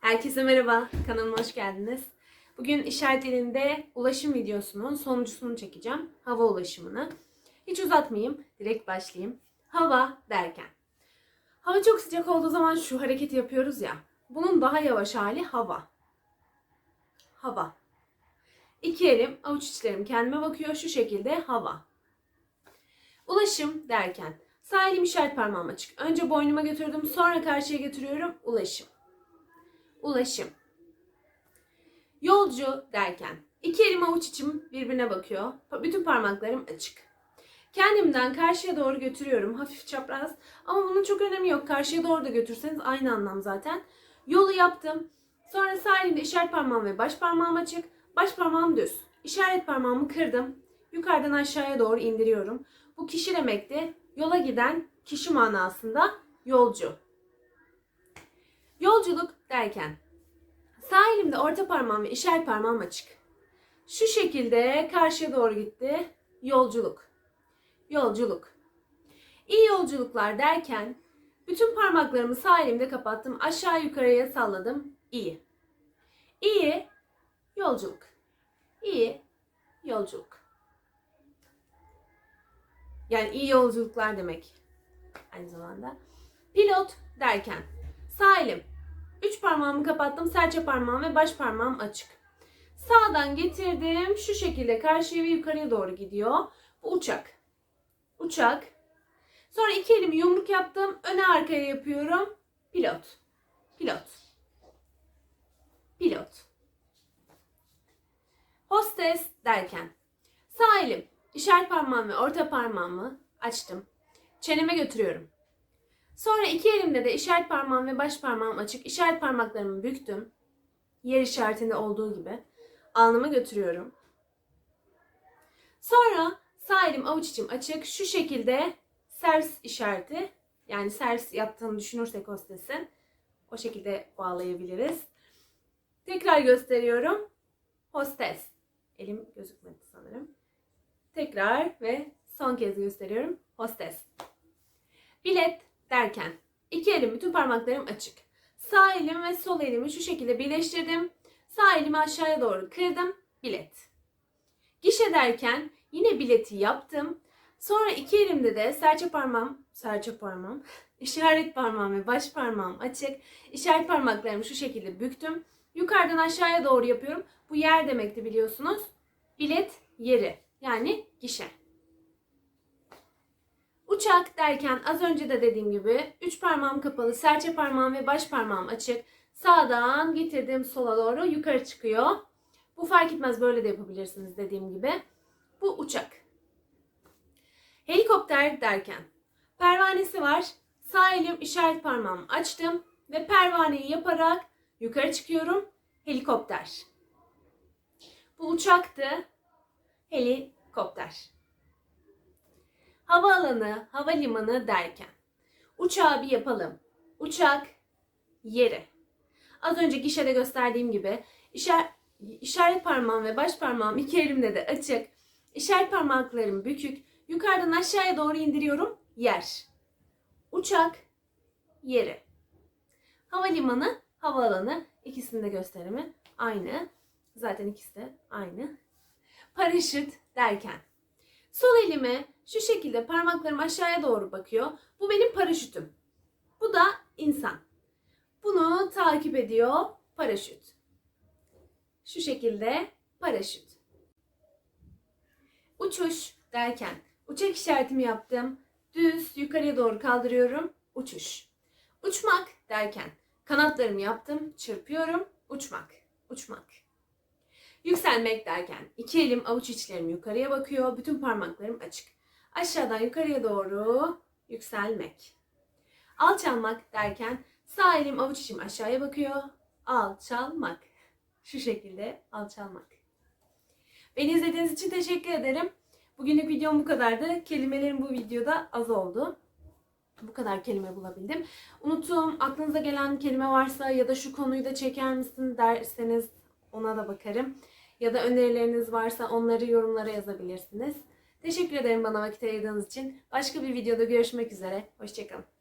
Herkese merhaba, kanalıma hoş geldiniz. Bugün işaret dilinde ulaşım videosunun sonuncusunu çekeceğim. Hava ulaşımını. Hiç uzatmayayım, direkt başlayayım. Hava derken. Hava çok sıcak olduğu zaman şu hareketi yapıyoruz ya. Bunun daha yavaş hali hava. Hava. İki elim, avuç içlerim kendime bakıyor. Şu şekilde hava. Ulaşım derken. Sağ elim işaret parmağım açık. Önce boynuma götürdüm, sonra karşıya götürüyorum. Ulaşım. Ulaşım. Yolcu derken iki elim avuç içim birbirine bakıyor. Bütün parmaklarım açık. Kendimden karşıya doğru götürüyorum. Hafif çapraz. Ama bunun çok önemi yok. Karşıya doğru da götürseniz aynı anlam zaten. Yolu yaptım. Sonra sağ elimde işaret parmağım ve baş parmağım açık. Baş parmağım düz. İşaret parmağımı kırdım. Yukarıdan aşağıya doğru indiriyorum. Bu kişi demekti. Yola giden kişi manasında yolcu. Yolculuk derken sağ elimde orta parmağım ve işaret parmağım açık. Şu şekilde karşıya doğru gitti. Yolculuk. Yolculuk. İyi yolculuklar derken bütün parmaklarımı sağ elimde kapattım. Aşağı yukarıya salladım. İyi. İyi yolculuk. İyi yolculuk. Yani iyi yolculuklar demek aynı zamanda. Pilot derken sağ elim. Üç parmağımı kapattım. Serçe parmağım ve baş parmağım açık. Sağdan getirdim. Şu şekilde karşıya ve yukarıya doğru gidiyor. Bu uçak. Uçak. Sonra iki elimi yumruk yaptım. Öne arkaya yapıyorum. Pilot. Pilot. Pilot. Hostes derken sağ elim işaret parmağım ve orta parmağımı açtım. Çeneme götürüyorum. Sonra iki elimde de işaret parmağım ve baş parmağım açık. İşaret parmaklarımı büktüm. Yer işaretinde olduğu gibi. Alnıma götürüyorum. Sonra sağ elim avuç içim açık. Şu şekilde servis işareti yani servis yaptığını düşünürsek hostesin o şekilde bağlayabiliriz. Tekrar gösteriyorum. Hostes. Elim gözükmedi sanırım. Tekrar ve son kez gösteriyorum. Hostes. Bilet derken iki elim bütün parmaklarım açık. Sağ elim ve sol elimi şu şekilde birleştirdim. Sağ elimi aşağıya doğru kırdım. Bilet. Gişe derken yine bileti yaptım. Sonra iki elimde de serçe parmağım, serçe parmağım, işaret parmağım ve baş parmağım açık. İşaret parmaklarımı şu şekilde büktüm. Yukarıdan aşağıya doğru yapıyorum. Bu yer demekti biliyorsunuz. Bilet yeri yani gişe. Uçak derken az önce de dediğim gibi üç parmağım kapalı, serçe parmağım ve baş parmağım açık. Sağdan getirdim sola doğru yukarı çıkıyor. Bu fark etmez böyle de yapabilirsiniz dediğim gibi. Bu uçak. Helikopter derken pervanesi var. Sağ elim işaret parmağımı açtım ve pervaneyi yaparak yukarı çıkıyorum. Helikopter. Bu uçaktı. Helikopter. Havaalanı, havalimanı derken uçağı bir yapalım. Uçak yeri. Az önce gişede gösterdiğim gibi işaret, işaret parmağım ve baş parmağım iki elimde de açık. İşaret parmaklarım bükük. Yukarıdan aşağıya doğru indiriyorum. Yer. Uçak yeri. Havalimanı, havaalanı ikisinin de gösterimi aynı. Zaten ikisi de aynı. Paraşüt derken Sol elime şu şekilde parmaklarım aşağıya doğru bakıyor. Bu benim paraşütüm. Bu da insan. Bunu takip ediyor paraşüt. Şu şekilde paraşüt. Uçuş derken uçak işaretimi yaptım. Düz yukarıya doğru kaldırıyorum. Uçuş. Uçmak derken kanatlarımı yaptım. Çırpıyorum. Uçmak. Uçmak. Yükselmek derken iki elim avuç içlerim yukarıya bakıyor. Bütün parmaklarım açık. Aşağıdan yukarıya doğru yükselmek. Alçalmak derken sağ elim avuç içim aşağıya bakıyor. Alçalmak. Şu şekilde alçalmak. Beni izlediğiniz için teşekkür ederim. Bugünlük videom bu kadardı. Kelimelerim bu videoda az oldu. Bu kadar kelime bulabildim. Unuttuğum, aklınıza gelen kelime varsa ya da şu konuyu da çeker misin derseniz ona da bakarım. Ya da önerileriniz varsa onları yorumlara yazabilirsiniz. Teşekkür ederim bana vakit ayırdığınız için. Başka bir videoda görüşmek üzere. Hoşçakalın.